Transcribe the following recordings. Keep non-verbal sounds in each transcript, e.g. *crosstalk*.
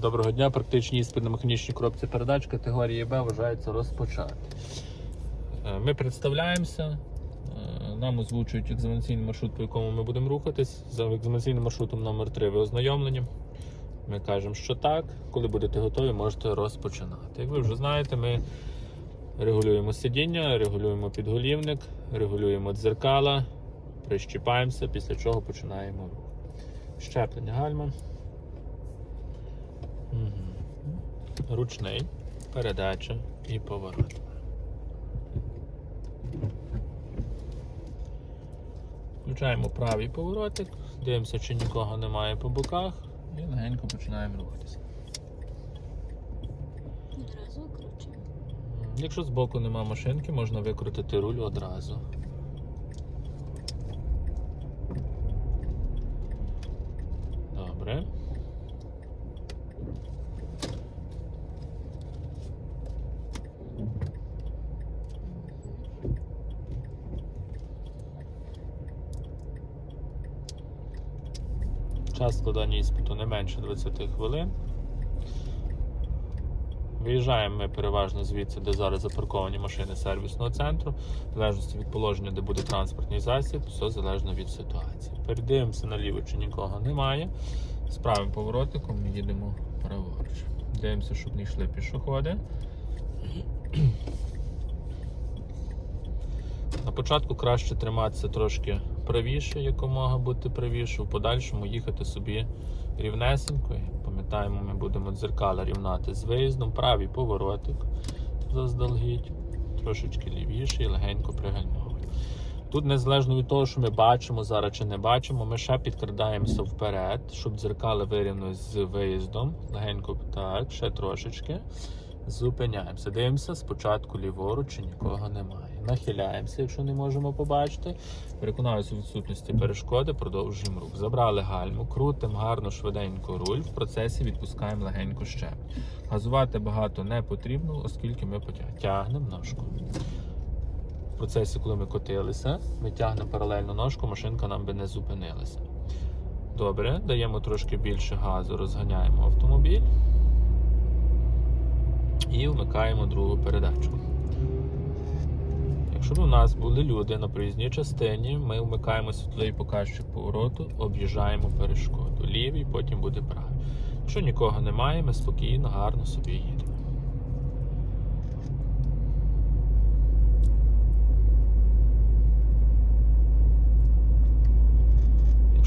Доброго дня. Практичний іспит на коробці передач категорії Б вважається розпочати. Е, Ми представляємося. е, Нам озвучують екзаменаційний маршрут, по якому ми будемо рухатись. За екзаменаційним маршрутом номер 3 ви ознайомлені. Ми кажемо, що так. Коли будете готові, можете розпочинати. Як ви вже знаєте, ми регулюємо сидіння, регулюємо підголівник, регулюємо дзеркала, прищіпаємося, після чого починаємо рух. Щеплення гальма. Мгм. Ручний, передача і поворот. Включаємо правий поворотик, дивимося, чи нікого немає по боках, і легенько починаємо рухатися. Одразу кручу. М, Якщо збоку нема машинки, можна викрутити руль одразу. Добре. Час складання іспиту не менше 20 хвилин. Виїжджаємо ми переважно звідси, де зараз запарковані машини сервісного центру, в залежності від положення, де буде транспортний засіб, все залежно від ситуації. Передивимося наліво, чи нікого немає. З правим поворотиком їдемо праворуч. Дивимося, щоб не йшли пішоходи. На початку краще триматися трошки правіше, якомога бути правіше, в подальшому їхати собі рівнесенько. Пам'ятаємо, ми будемо дзеркала рівнати з виїздом, правий поворотик заздалегідь, трошечки лівіше і легенько пригальмовуємо. Тут, незалежно від того, що ми бачимо зараз чи не бачимо, ми ще підкрадаємося вперед, щоб дзеркали вирівнялись з виїздом. Легенько так, ще трошечки. Зупиняємося. Дивимося спочатку ліворуч, чи нікого немає. Нахиляємося, якщо не можемо побачити. Переконаюся у відсутності перешкоди, продовжуємо рух. Забрали гальму, крутимо гарно, швиденько руль. В процесі відпускаємо легенько ще. Газувати багато не потрібно, оскільки ми потяг- тягнемо ножку. В процесі, коли ми котилися, ми тягнемо паралельно ножку, машинка нам би не зупинилася. Добре, даємо трошки більше газу, розганяємо автомобіль і вмикаємо другу передачу. Якщо б у нас були люди на проїзній частині, ми вмикаємо світловий показчик повороту, об'їжджаємо перешкоду. Лівий, потім буде правий. Якщо нікого немає, ми спокійно, гарно собі їдемо.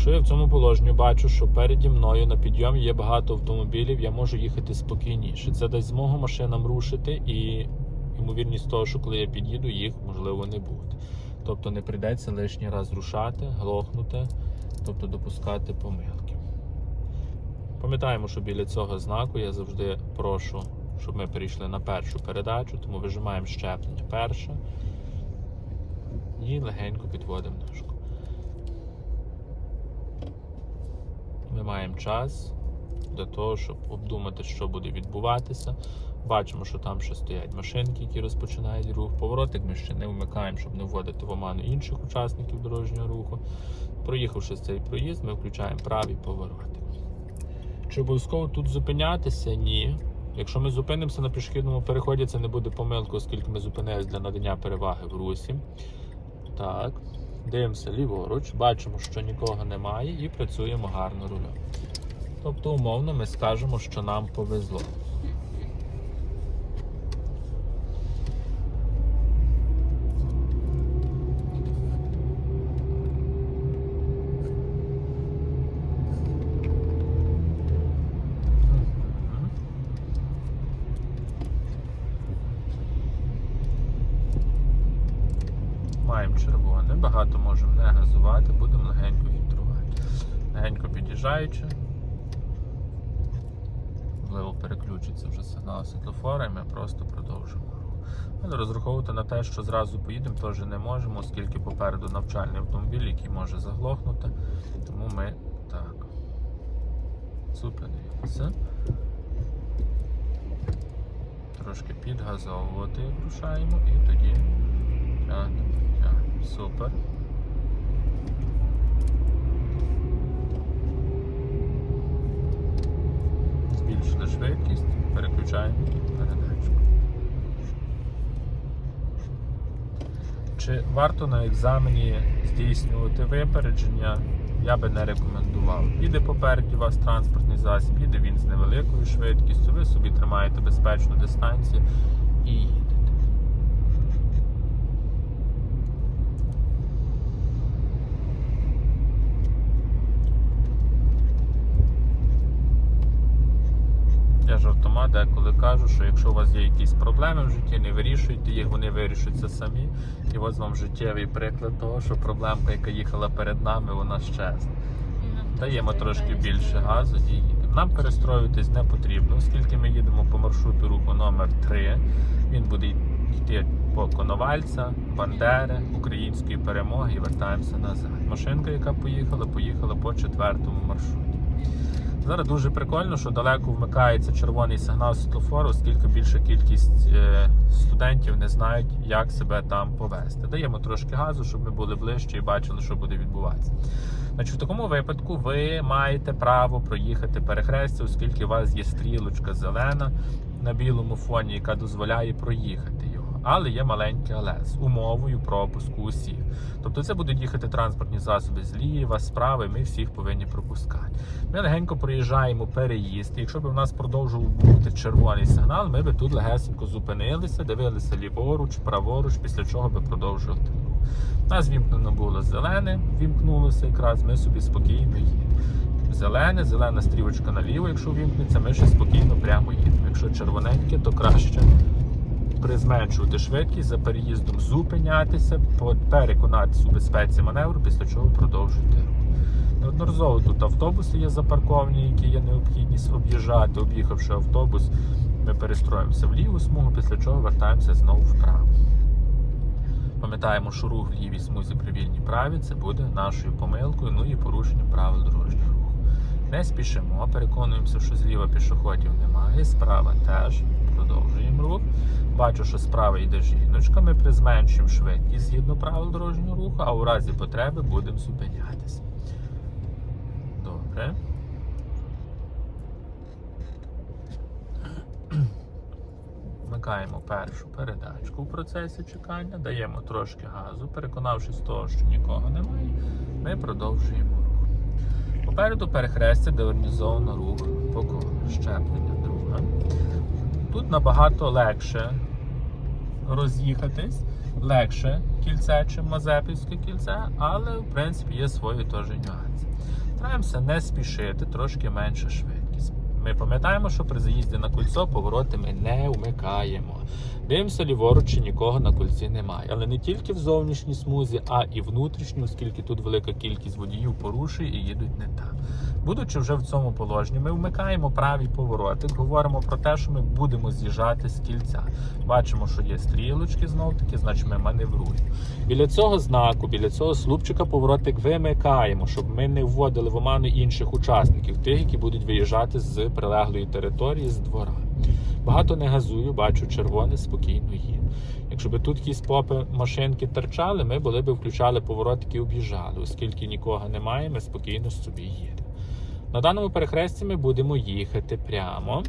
Якщо я в цьому положенні бачу, що переді мною на підйомі є багато автомобілів, я можу їхати спокійніше. Це дасть змогу машинам рушити і ймовірність того, що коли я під'їду, їх можливо не буде. Тобто не прийдеться лишній раз рушати, глохнути, тобто допускати помилки. Пам'ятаємо, що біля цього знаку я завжди прошу, щоб ми перейшли на першу передачу, тому вижимаємо щеплення перше і легенько підводимо ножку. Маємо час для того, щоб обдумати, що буде відбуватися. Бачимо, що там ще стоять машинки, які розпочинають рух. Поворотик ми ще не вмикаємо, щоб не вводити в оману інших учасників дорожнього руху. Проїхавши цей проїзд, ми включаємо правий поворотик. Чи обов'язково тут зупинятися? Ні. Якщо ми зупинимося на пішохідному переході, це не буде помилка, оскільки ми зупинилися для надання переваги в русі. Так, дивимося ліворуч, бачимо, що нікого немає, і працюємо гарно рулем. Тобто, умовно, ми скажемо, що нам повезло. Маємо червоне, багато можемо не газувати, будемо легенько фільтрувати. Легенько під'їжджаючи, можливо, переключиться вже сигнал світлофора, і ми просто продовжимо. Але розраховувати на те, що зразу поїдемо, теж не можемо, оскільки попереду навчальний автомобіль, який може заглохнути. Тому ми так. Зупинилися. Трошки підгазовувати рушаємо і тоді. Супер. Збільшуємо швидкість, переключаємо передачку. Чи варто на екзамені здійснювати випередження? Я би не рекомендував. Піде попереді вас транспортний засіб, їде він з невеликою швидкістю, ви собі тримаєте безпечну дистанцію і Я жартома деколи кажу, що якщо у вас є якісь проблеми в житті, не вирішуйте їх, вони вирішуються самі. І ось вам життєвий приклад того, що проблемка, яка їхала перед нами, вона щезла. Даємо трошки більше газу і. Нам перестроюватись не потрібно, оскільки ми їдемо по маршруту руху номер 3 Він буде йти по Коновальця, Бандери, української перемоги і вертаємося назад. Машинка, яка поїхала, поїхала по четвертому маршруті. Зараз дуже прикольно, що далеко вмикається червоний сигнал світлофору, оскільки більша кількість е, студентів не знають, як себе там повести. Даємо трошки газу, щоб ми були ближче і бачили, що буде відбуватися. Значить, в такому випадку ви маєте право проїхати перехрестя, оскільки у вас є стрілочка зелена на білому фоні, яка дозволяє проїхати. Але є маленьке але з умовою пропуску усіх. Тобто це будуть їхати транспортні засоби зліва, справа, і ми всіх повинні пропускати. Ми легенько проїжджаємо переїзд. Якщо б у нас продовжував бути червоний сигнал, ми б тут легесенько зупинилися, дивилися ліворуч, праворуч, після чого би продовжували нас вімкнено було зелене, вімкнулося якраз, ми собі спокійно їдемо. Зелене, зелена стрілочка наліво, якщо вімкнеться, ми ще спокійно прямо їдемо. Якщо червоненьке, то краще призменшувати швидкість за переїздом, зупинятися, переконатися у безпеці маневру, після чого продовжувати рух. Неодноразово тут автобуси є запарковані, які є необхідність об'їжджати. Об'їхавши автобус, ми перестроїмося в ліву смугу, після чого вертаємося знову вправо. Пам'ятаємо, що рух в лівій смузі при вільній праві це буде нашою помилкою, ну і порушенням правил дорожнього руху. Не спішимо, переконуємося, що зліва пішоходів немає, справа теж. Продовжуємо рух. Бачу, що справа йде жіночка. Ми призменшуємо швидкість згідно правил дорожнього руху, а у разі потреби будемо зупинятися. Добре. Вмикаємо першу передачку в процесі чекання, даємо трошки газу, переконавшись того, що нікого немає, ми продовжуємо рух. Попереду перехрестя, де організовано рух по. Щеплення друга. Тут набагато легше роз'їхатись, легше кільце, чим Мазепівське кільце, але в принципі є свої теж нюанси. Стараємося не спішити, трошки менша швидкість. Ми пам'ятаємо, що при заїзді на кольцо повороти ми не вмикаємо. Дивимося ліворуч, нікого на кольці немає. Але не тільки в зовнішній смузі, а і внутрішній, оскільки тут велика кількість водіїв порушує і їдуть не там. Будучи вже в цьому положенні, ми вмикаємо правий поворотик, говоримо про те, що ми будемо з'їжджати з кільця. Бачимо, що є стрілочки знов таки, значить ми маневруємо. Біля цього знаку, біля цього слупчика поворотик вимикаємо, щоб ми не вводили в оману інших учасників, тих, які будуть виїжджати з прилеглої території з двора. Багато не газую, бачу червоне, спокійно їду. Якщо б тут якісь попи машинки терчали, ми були б включали поворотики і об'їжджали. Оскільки нікого немає, ми спокійно собі їдемо. На даному перехресті ми будемо їхати прямо.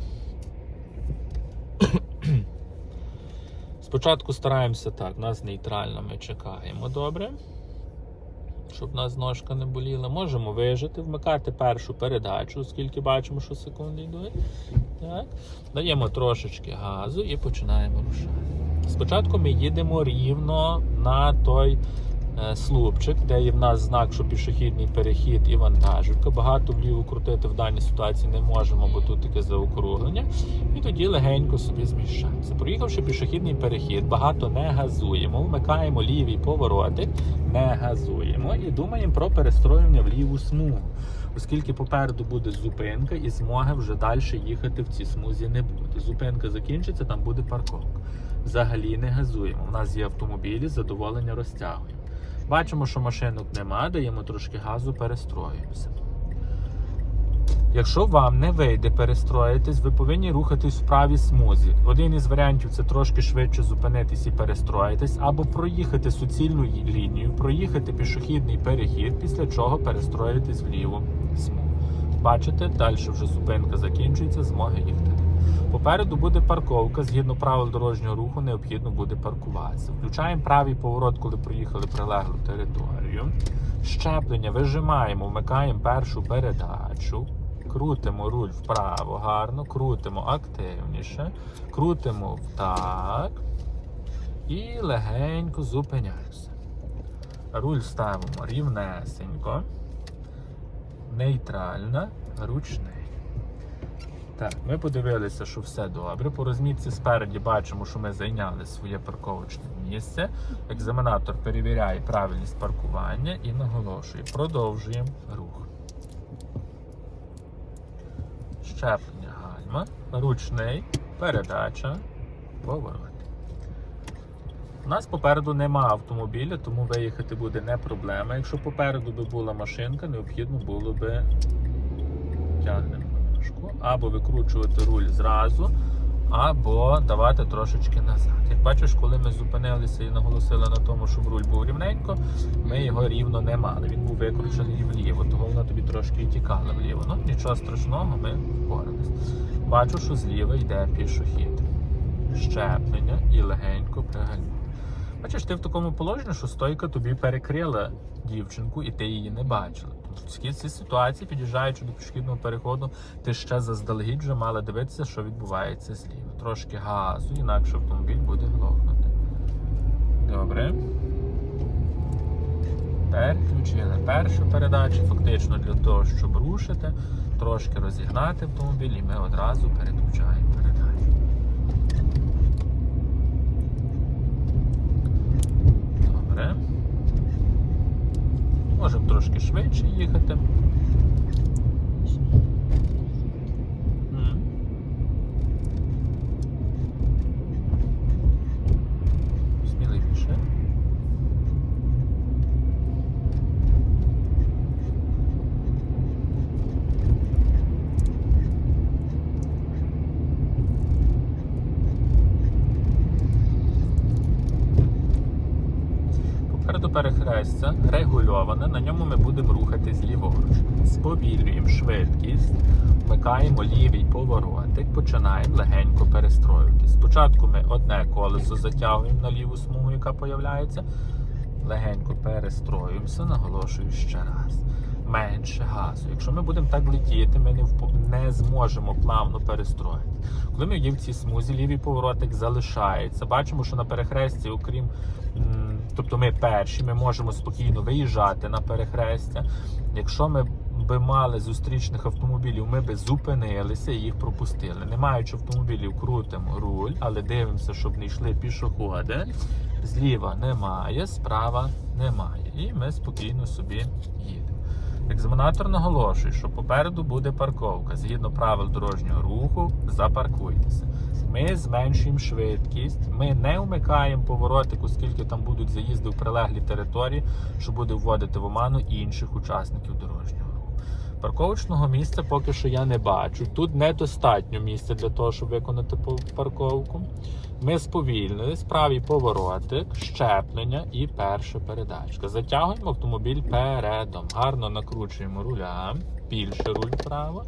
Спочатку стараємося так, нас нейтрально ми чекаємо добре. Щоб нас ножка не боліла. Можемо вижити, вмикати першу передачу, оскільки бачимо, що секунди йдуть. Так. Даємо трошечки газу і починаємо рушати. Спочатку ми їдемо рівно на той слупчик, де є в нас знак, що пішохідний перехід і вантажівка. Багато вліво крутити в даній ситуації не можемо, бо тут таке заокруглення. І тоді легенько собі зміщаємося. Проїхавши пішохідний перехід, багато не газуємо, вмикаємо лівий поворотик, не газуємо і думаємо про перестроювання в ліву смугу. Оскільки попереду буде зупинка і змоги вже далі їхати в цій смузі не буде. Зупинка закінчиться, там буде парковка. Взагалі не газуємо. У нас є автомобілі, задоволення розтягуємо. Бачимо, що машинок нема, даємо трошки газу, перестроюємося. Якщо вам не вийде перестроїтись, ви повинні рухатись в правій смузі. Один із варіантів це трошки швидше зупинитись і перестроїтись, або проїхати суцільну лінію, проїхати пішохідний перехід, після чого перестроїтись в ліву смугу. бачите, далі вже зупинка закінчується, змоги їхати. Попереду буде парковка. Згідно правил дорожнього руху, необхідно буде паркуватися. Включаємо правий поворот, коли проїхали прилеглу територію. Щеплення вижимаємо, вмикаємо першу передачу. Крутимо руль вправо гарно, крутимо активніше, крутимо так і легенько зупиняємося. Руль ставимо рівнесенько, нейтрально, ручний. Так, ми подивилися, що все добре. По розмітці спереді бачимо, що ми зайняли своє парковочне місце. Екзаменатор перевіряє правильність паркування і наголошує. Продовжуємо рух. Щеплення гальма, ручний, передача, поворот. У нас попереду нема автомобіля, тому виїхати буде не проблема. Якщо попереду би була машинка, необхідно було би тягнемо ножку, або викручувати руль зразу, або давати трошечки назад. Як бачиш, коли ми зупинилися і наголосили на тому, щоб руль був рівненько, ми його рівно не мали. Він був викручений вліво, того воно тобі трошки і тікало вліво. Ну нічого страшного, ми впоралися. Бачу, що зліва йде пішохід. Щеплення і легенько пригальмуй. Бачиш, ти в такому положенні, що стойка тобі перекрила дівчинку, і ти її не бачила. В цій ситуації, під'їжджаючи до пішохідного переходу, ти ще заздалегідь вже мала дивитися, що відбувається зліва. Трошки газу, інакше автомобіль буде глохнути. Добре. Переключили першу передачу, фактично для того, щоб рушити, трошки розігнати автомобіль, і ми одразу переключаємо передачу. Добре. Можемо трошки швидше їхати. М. Сміливіше. Попереду перехрестя регульоване, на ньому ми будемо рухатись ліворуч. Сповільнюємо швидкість, вмикаємо лівий поворотик, починаємо легенько перестроюватись. Спочатку ми одне колесо затягуємо на ліву смугу, яка появляється. Легенько перестроюємося, наголошую ще раз. Менше газу. Якщо ми будемо так летіти, ми не, вп- не зможемо плавно перестроїти. Коли ми є в цій смузі, лівий поворотик залишається. Бачимо, що на перехресті, окрім тобто ми перші, ми можемо спокійно виїжджати на перехрестя. Якщо ми би мали зустрічних автомобілів, ми би зупинилися і їх пропустили. Не маючи автомобілів, крутимо руль, але дивимося, щоб не йшли пішоходи. Зліва немає, справа немає. І ми спокійно собі їдемо. Екзаменатор наголошує, що попереду буде парковка. Згідно правил дорожнього руху, запаркуйтеся. Ми зменшуємо швидкість, ми не вмикаємо поворотик, оскільки там будуть заїзди в прилеглі території, що буде вводити в оману інших учасників дорожнього руху. Парковочного місця поки що я не бачу. Тут недостатньо місця для того, щоб виконати парковку. Ми сповільнились, правий поворотик, щеплення і перша передачка. Затягуємо автомобіль передом. Гарно накручуємо руля, більше руль вправо.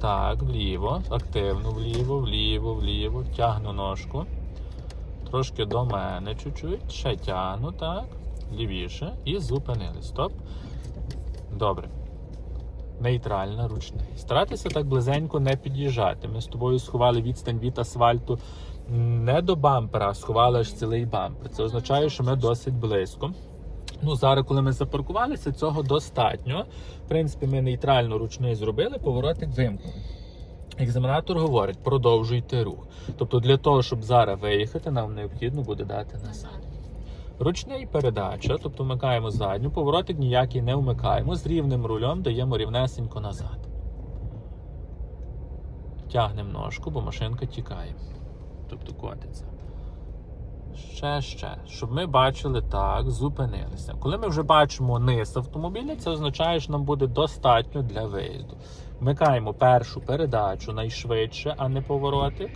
Так, вліво, активно вліво, вліво, вліво. Тягну ножку. Трошки до мене чуть-чуть. Ще тягну, так. Лівіше. І зупинились. Стоп. Добре. Нейтральна, ручний. Старайтеся так близенько не під'їжджати. Ми з тобою сховали відстань від асфальту не до бампера, а сховали аж цілий бампер. Це означає, що ми досить близько. Ну, зараз, коли ми запаркувалися, цього достатньо. В принципі, ми нейтрально ручний зробили, поворотик вимкнули. Екзаменатор говорить, продовжуйте рух. Тобто для того, щоб зараз виїхати, нам необхідно буде дати назад. Ручний передача, тобто вмикаємо задню, поворотик ніякий не вмикаємо. З рівним рулем даємо рівнесенько назад. Тягнемо ножку, бо машинка тікає. Тобто котиться. Ще, ще. Щоб ми бачили так, зупинилися. Коли ми вже бачимо низ автомобіля, це означає, що нам буде достатньо для виїзду. Вмикаємо першу передачу найшвидше, а не поворотик.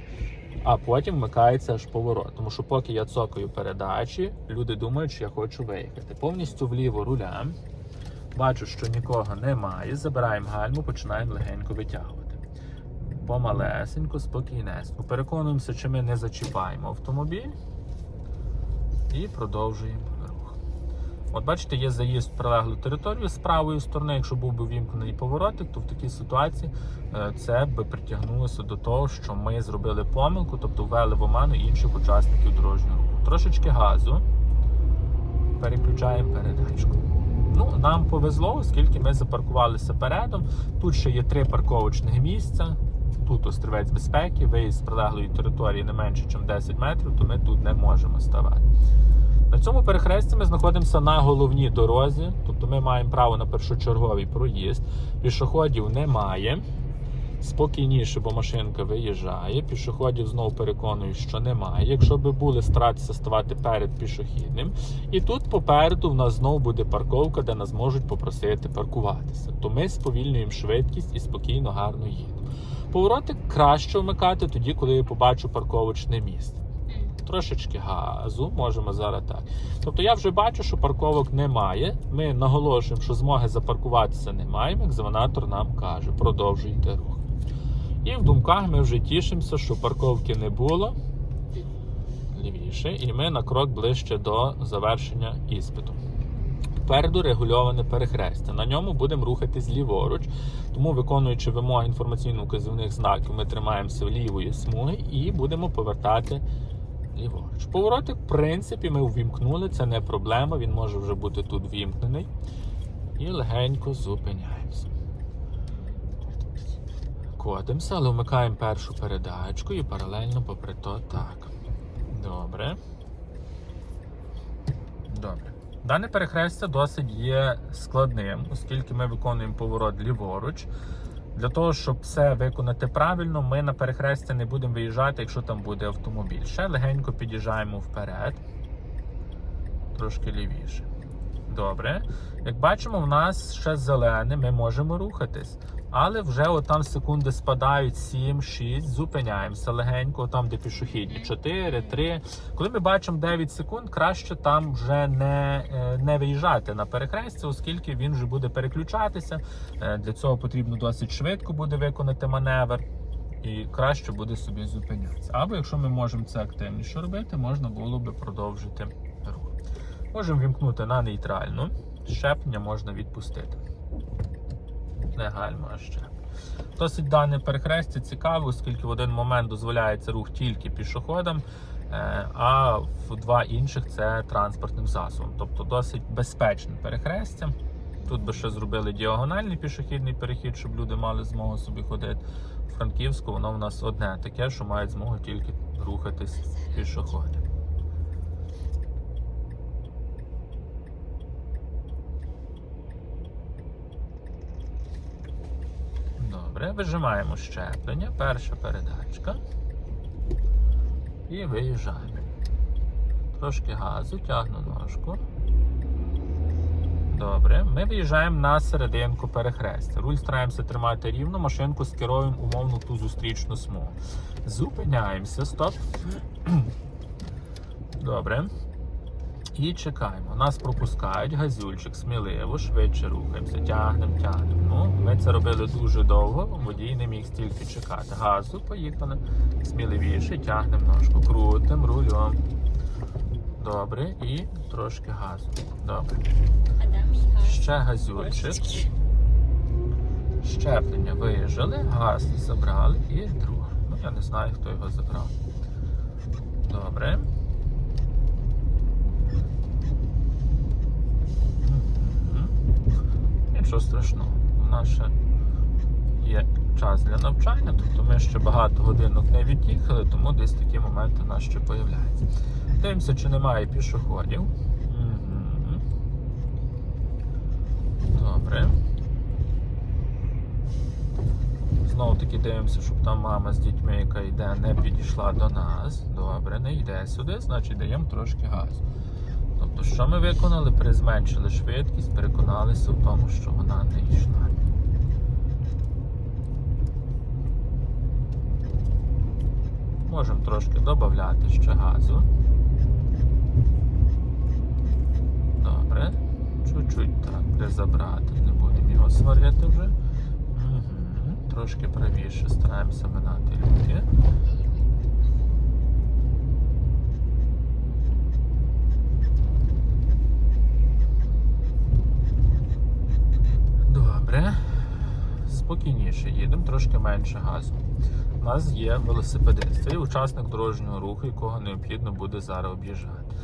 А потім вмикається аж поворот. Тому що поки я цокаю передачі, люди думають, що я хочу виїхати. Повністю вліво руля. Бачу, що нікого немає. Забираємо гальму, починаємо легенько витягувати. Помалесенько, спокійнесенько. Переконуємося, чи ми не зачіпаємо автомобіль. І продовжуємо рух. От бачите, є заїзд в прилеглу територію з правої сторони. Якщо був би вімкнений поворотик, то в такій ситуації е, це би притягнулося до того, що ми зробили помилку, тобто ввели в оману інших учасників дорожнього руху. Трошечки газу. Переключаємо передачку. Ну, нам повезло, оскільки ми запаркувалися передом. Тут ще є три парковочних місця. Тут острівець безпеки, виїзд з прилеглої території не менше, ніж 10 метрів, то ми тут не можемо ставати. На цьому перехресті ми знаходимося на головній дорозі, тобто ми маємо право на першочерговий проїзд. Пішоходів немає. Спокійніше, бо машинка виїжджає. Пішоходів знову переконую, що немає. Якщо би були, старатися ставати перед пішохідним. І тут попереду в нас знову буде парковка, де нас можуть попросити паркуватися. То ми сповільнюємо швидкість і спокійно, гарно їдемо. Повороти краще вмикати тоді, коли я побачу парковочне місце. Трошечки газу, можемо зараз так. Тобто я вже бачу, що парковок немає. Ми наголошуємо, що змоги запаркуватися не маємо. Екзаменатор нам каже, продовжуйте рух. І в думках ми вже тішимося, що парковки не було лівіше, і ми на крок ближче до завершення іспиту. Попереду регульоване перехрестя. На ньому будемо рухатись ліворуч, тому виконуючи вимоги інформаційно-указівних знаків, ми тримаємося лівої смуги і будемо повертати ліворуч. Поворотик, в принципі, ми увімкнули, це не проблема, він може вже бути тут вімкнений. І легенько зупиняємося. Котимося, але вмикаємо першу передачку і паралельно попри то так. Добре. Добре. Дане перехрестя досить є складним, оскільки ми виконуємо поворот ліворуч. Для того, щоб все виконати правильно, ми на перехрестя не будемо виїжджати, якщо там буде автомобіль. Ще легенько під'їжджаємо вперед, трошки лівіше. Добре. Як бачимо, в нас ще зелене, ми можемо рухатись. Але вже отам секунди спадають 7, 6, зупиняємося легенько, там, де пішохідні 4, 3. Коли ми бачимо 9 секунд, краще там вже не, е, не виїжджати на перехрестя, оскільки він вже буде переключатися. Е, Для цього потрібно досить швидко буде виконати маневр. І краще буде собі зупинятися. Або якщо ми можемо це активніше робити, можна було би продовжити. Можемо вімкнути на нейтральну. Щеплення можна відпустити. Не гальма, ще. Досить дане перехрестя цікаве, оскільки в один момент дозволяється рух тільки пішоходам, е, а в два інших це транспортним засобом. Тобто досить безпечне перехрестя. Тут би ще зробили діагональний пішохідний перехід, щоб люди мали змогу собі ходити. У Франківську воно в нас одне таке, що мають змогу тільки рухатись пішоходи. Добре, вижимаємо щеплення, перша передачка. І виїжджаємо. Трошки газу, тягну ножку. Добре, ми виїжджаємо на серединку перехрестя. Руль стараємося тримати рівно, машинку скеруємо умовно ту зустрічну смугу. Зупиняємося, стоп. *clears throat* Добре. І чекаємо. Нас пропускають газюльчик, сміливо, швидше рухаємося, тягнемо, тягнемо. Ну, ми це робили дуже довго, водій не міг стільки чекати. Газу, поїхали. Сміливіше, тягнемо ножку, крутимо рулем. Добре, і трошки газу. Добре. Ще газюльчик. Щеплення виїжджали, газ забрали і друге. Ну, я не знаю, хто його забрав. Добре. Нічого страшного. У нас ще є час для навчання, тобто ми ще багато годинок не від'їхали, тому десь такі моменти у нас ще появляються. Дивимося, чи немає пішоходів. Добре. Знову таки дивимося, щоб там мама з дітьми, яка йде, не підійшла до нас. Добре, не йде сюди, значить даємо трошки газу. Тобто, що ми виконали? Призменшили швидкість, переконалися в тому, що вона не йшла. Можемо трошки додати ще газу. Добре. Чуть-чуть так, де забрати. Не будемо його сварити вже. Мгм. Трошки правіше стараємося минати люки. Добре. Спокійніше їдемо, трошки менше газу. У нас є велосипедист. Це учасник дорожнього руху, якого необхідно буде зараз об'їжджати.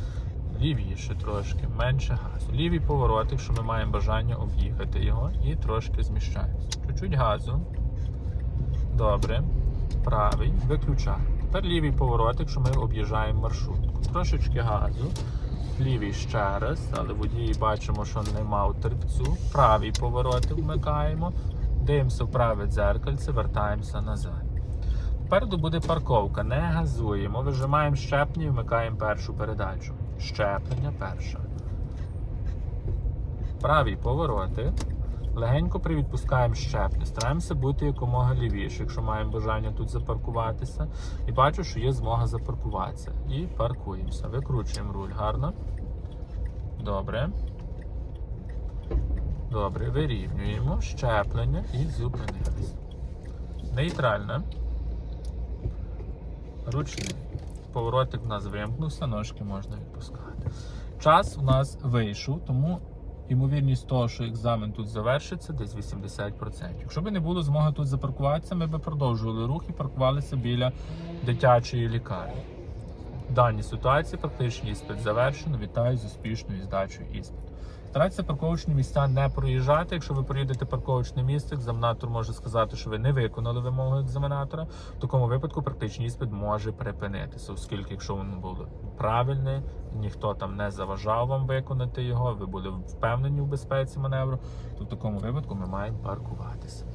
Лівіше трошки, менше газу. Лівий поворот, якщо ми маємо бажання об'їхати його, і трошки зміщаємося. Чуть-чуть газу. Добре. Правий, виключаємо. Тепер лівий поворот, якщо ми об'їжджаємо маршрутку. Трошечки газу. Лівий ще раз, але водії бачимо, що нема у терпцю. Правий поворот вмикаємо. Дивимося в праве дзеркальце, вертаємося назад. Попереду буде парковка, не газуємо, вижимаємо щеплення і вмикаємо першу передачу. Щеплення перша. Праві повороти. Легенько привідпускаємо щеплення. Стараємося бути якомога лівіше, якщо маємо бажання тут запаркуватися. І бачу, що є змога запаркуватися. І паркуємося. Викручуємо руль гарно. Добре. Добре, вирівнюємо щеплення і зупинилися. Нейтральне. Ручний. Поворотик в нас вимкнувся, ножки можна відпускати. Час у нас вийшов, тому ймовірність того, що екзамен тут завершиться, десь 80%. Якщо б не було змоги тут запаркуватися, ми б продовжували рух і паркувалися біля дитячої лікарні. В даній ситуації практичний іспит завершено. Вітаю з успішною здачею іспиту. Старайтеся парковочні місця не проїжджати. Якщо ви проїдете парковочне місце, екзаменатор може сказати, що ви не виконали вимогу екзаменатора. В такому випадку практичний іспит може припинитися, оскільки, якщо воно було правильне, ніхто там не заважав вам виконати його, ви були впевнені в безпеці маневру, то в такому випадку ми маємо паркуватися.